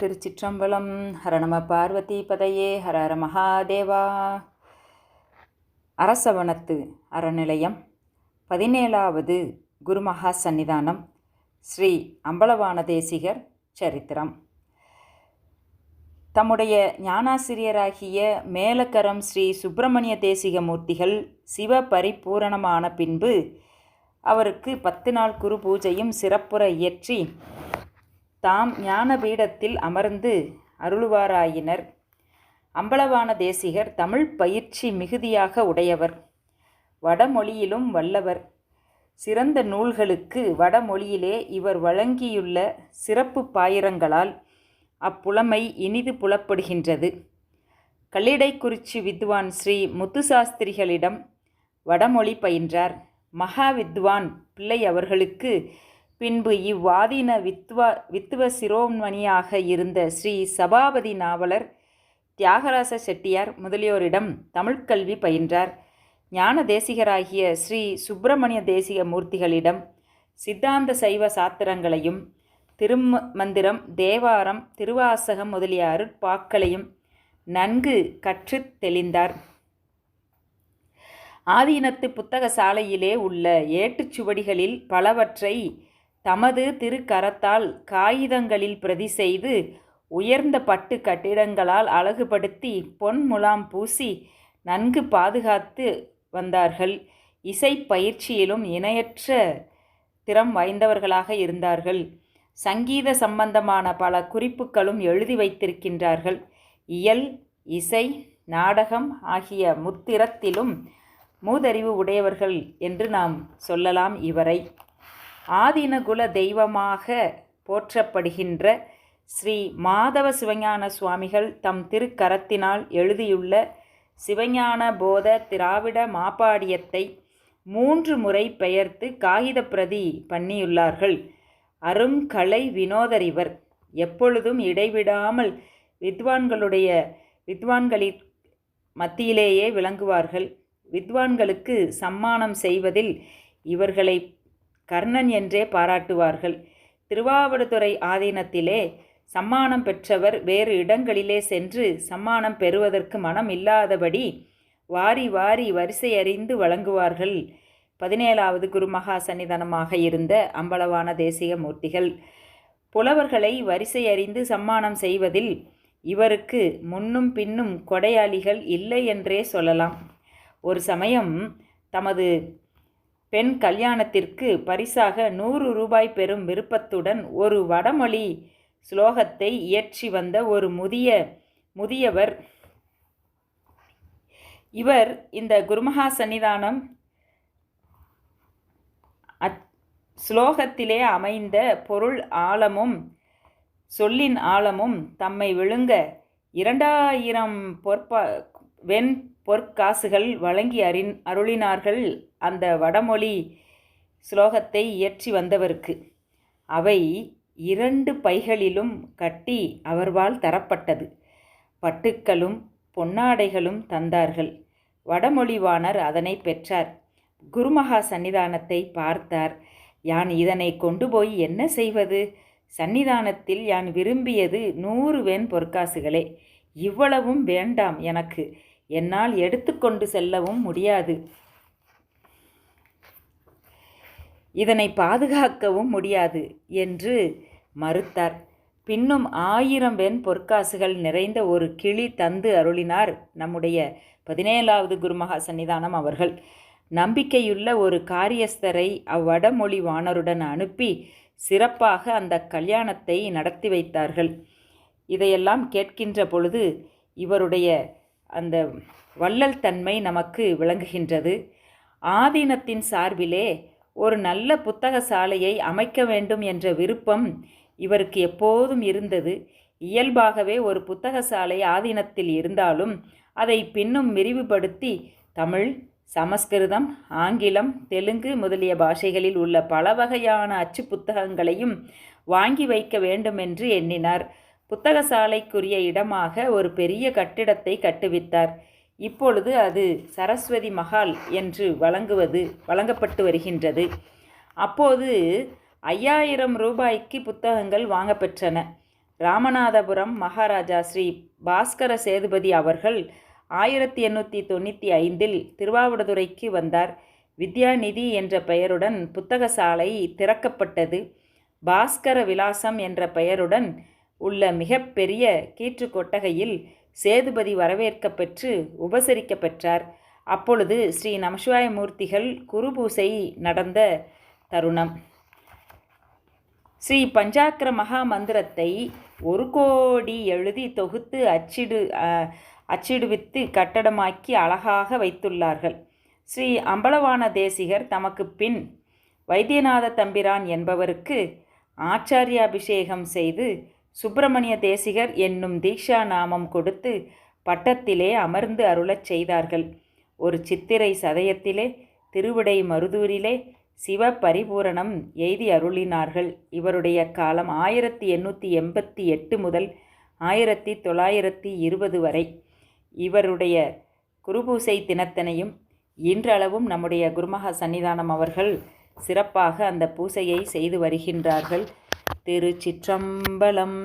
திருச்சிற்றம்பலம் ஹரணம பார்வதி பதையே ஹர ஹர மகாதேவா. அரசவனத்து அறநிலையம் பதினேழாவது குருமகா சந்நிதானம் ஸ்ரீ அம்பலவான தேசிகர் சரித்திரம். தம்முடைய ஞானாசிரியராகிய மேலக்கரம் ஸ்ரீ சுப்பிரமணிய தேசிக மூர்த்திகள் சிவ பரிபூரணமான பின்பு அவருக்கு பத்து நாள் குரு பூஜையும் சிறப்புற இயற்றி தாம் ஞானபீடத்தில் அமர்ந்து அருளுவாராயினர். அம்பலவான தேசிகர் தமிழ் பயிற்சி மிகுதியாக உடையவர். வடமொழியிலும் வல்லவர். சிறந்த நூல்களுக்கு வடமொழியிலே இவர் வழங்கியுள்ள சிறப்பு பாயிரங்களால் அப்புலமை இனிது புலப்படுகின்றது. கல்லிடைக்குறிச்சி வித்வான் ஸ்ரீ முத்துசாஸ்திரிகளிடம் வடமொழி பயின்றார். மகா வித்வான் பிள்ளை அவர்களுக்கு பின்பு இவ்வாதீன வித்வா வித்துவ சிரோமணியாக இருந்த ஸ்ரீ சபாபதி நாவலர் தியாகராச செட்டியார் முதலியோரிடம் தமிழ்க்கல்வி பயின்றார். ஞான தேசிகராகிய ஸ்ரீ சுப்பிரமணிய தேசிக மூர்த்திகளிடம் சித்தாந்த சைவ சாத்திரங்களையும் திருமந்திரம் தேவாரம் திருவாசகம் முதலிய அருட்பாக்களையும் நன்கு கற்றுத் தெளிந்தார். ஆதீனத்து புத்தக சாலையிலே உள்ள ஏட்டுச்சுவடிகளில் பலவற்றை தமது திருக்கரத்தால் காகிதங்களில் பிரதி செய்து உயர்ந்த பட்டு கட்டிடங்களால் அழகுபடுத்தி பொன் முலாம் பூசி நன்கு பாதுகாத்து வந்தார்கள். இசை பயிற்சியிலும் இணையற்ற திறம் வாய்ந்தவர்களாக இருந்தார்கள். சங்கீத சம்பந்தமான பல குறிப்புகளும் எழுதி வைத்திருக்கின்றார்கள். இயல் இசை நாடகம் ஆகிய முத்திரத்திலும் மூதறிவு உடையவர்கள் என்று நாம் சொல்லலாம் இவரை. ஆதினகுல தெய்வமாக போற்றப்படுகின்ற ஸ்ரீ மாதவ சிவஞான சுவாமிகள் தம் திருக்கரத்தினால் எழுதியுள்ள சிவஞான போத திராவிட மாப்பாடியத்தை மூன்று முறை பெயர்த்து காகித பிரதி பண்ணியுள்ளார்கள் அருங்கலை வினோதரிவர் எப்பொழுதும் இடைவிடாமல் வித்வான்களுடைய வித்வான்களின் மத்தியிலேயே விளங்குவார்கள். வித்வான்களுக்கு சம்மானம் செய்வதில் இவர்களை கர்ணன் என்றே பாராட்டுவார்கள். திருவாவடுதுறை ஆதீனத்திலே சம்மானம் பெற்றவர் வேறு இடங்களிலே சென்று சம்மானம் பெறுவதற்கு மனம் இல்லாதபடி வாரி வாரி வரிசை அறிந்து வழங்குவார்கள். பதினேழாவது குருமகா சன்னிதானமாக இருந்த அம்பலவான தேசிக மூர்த்திகள். புலவர்களை வரிசை அறிந்து சம்மானம் செய்வதில் இவருக்கு முன்னும் பின்னும் கொடையாளிகள் இல்லை என்றே சொல்லலாம். ஒரு சமயம் தமது பெண் கல்யாணத்திற்கு பரிசாக நூறு ரூபாய் பெறும் விருப்பத்துடன் ஒரு வடமொழி ஸ்லோகத்தை இயற்றி வந்த ஒரு முதிய முதியவர். இவர் இந்த குருமகா சன்னிதானம் அச் ஸ்லோகத்திலே அமைந்த பொருள் ஆழமும் சொல்லின் ஆழமும் தம்மை விழுங்க இரண்டாயிரம் பொற்பா வெண் பொற்காசுகள் வழங்கி அறின் அருளினார்கள். அந்த வடமொழி ஸ்லோகத்தை இயற்றி வந்தவருக்கு. அவை இரண்டு பைகளிலும் கட்டி அவர்வால் தரப்பட்டது. பட்டுக்களும் பொன்னாடைகளும் தந்தார்கள். வடமொழிவாணர் அதனை பெற்றார். குருமகா சன்னிதானத்தை பார்த்தார். யான் இதனை கொண்டு போய் என்ன செய்வது? சன்னிதானத்தில் யான் விரும்பியது நூறு வேன் பொற்காசுகளே. இவ்வளவும் வேண்டாம் எனக்கு. என்னால் எடுத்துக்கொண்டு செல்லவும் முடியாது. இதனை பாதுகாக்கவும் முடியாது என்று மறுத்தார். பின்னும் ஆயிரம் வெண் பொற்காசுகள் நிறைந்த ஒரு கிளி தந்து அருளினார் நம்முடைய பதினேழாவது குருமகா சன்னிதானம் அவர்கள். நம்பிக்கையுள்ள ஒரு காரியஸ்தரை அவ்வடமொழி வாணருடன் அனுப்பி சிறப்பாக அந்த கல்யாணத்தை நடத்தி வைத்தார்கள். இதையெல்லாம் கேட்கின்ற பொழுது இவருடைய அந்த வள்ளல் தன்மை நமக்கு விளங்குகின்றது. ஆதீனத்தின் சார்பிலே ஒரு நல்ல புத்தக சாலையை அமைக்க வேண்டும் என்ற விருப்பம் இவருக்கு எப்போதும் இருந்தது. இயல்பாகவே ஒரு புத்தக சாலை ஆதீனத்தில் இருந்தாலும் அதை பின்னும் விரிவுபடுத்தி தமிழ் சமஸ்கிருதம் ஆங்கிலம் தெலுங்கு முதலிய பாஷைகளில் உள்ள பல வகையான அச்சு புத்தகங்களையும் வாங்கி வைக்க வேண்டும் என்று எண்ணினார். புத்தக சாலைக்குரிய இடமாக ஒரு பெரிய கட்டிடத்தை கட்டுவித்தார். இப்பொழுது அது சரஸ்வதி மஹால் என்று வழங்குவது வழங்கப்பட்டு வருகின்றது. அப்போது ஐயாயிரம் ரூபாய்க்கு புத்தகங்கள் வாங்கப்பெற்றன. ராமநாதபுரம் மகாராஜா ஸ்ரீ பாஸ்கர சேதுபதி அவர்கள் ஆயிரத்தி எண்ணூற்றி தொண்ணூற்றி ஐந்தில் திருவாவடுதுறைக்கு வந்தார். வித்யாநிதி என்ற பெயருடன் புத்தக சாலை திறக்கப்பட்டது. பாஸ்கர விலாசம் என்ற பெயருடன் உள்ள மிகப்பெரிய கீற்று கொட்டகையில் சேதுபதி வரவேற்கப்பெற்று பெற்று பெற்றார். அப்பொழுது ஸ்ரீ நமசிவாய மூர்த்திகள் குருபூசை நடந்த தருணம். ஸ்ரீ பஞ்சாக்கர மகா மந்திரத்தை ஒரு கோடி எழுதி தொகுத்து அச்சிடு அச்சிடுவித்து கட்டடமாக்கி அழகாக வைத்துள்ளார்கள். ஸ்ரீ அம்பலவான தேசிகர் தமக்கு பின் வைத்தியநாத தம்பிரான் என்பவருக்கு ஆச்சாரியாபிஷேகம் செய்து சுப்பிரமணிய தேசிகர் என்னும் தீக்ஷா நாமம் கொடுத்து பட்டத்திலே அமர்ந்து அருளச் செய்தார்கள். ஒரு சித்திரை சதயத்திலே திருவிடை மருதூரிலே சிவ பரிபூரணம் எய்தி அருளினார்கள். இவருடைய காலம் ஆயிரத்தி எண்ணூற்றி எண்பத்தி எட்டு முதல் ஆயிரத்தி தொள்ளாயிரத்தி இருபது வரை. இவருடைய குருபூசை தினத்தனையும் இன்றளவும் நம்முடைய குருமகா சன்னிதானம் அவர்கள் சிறப்பாக அந்த பூசையை செய்து வருகின்றார்கள். திருச்சிற்றம்பலம்.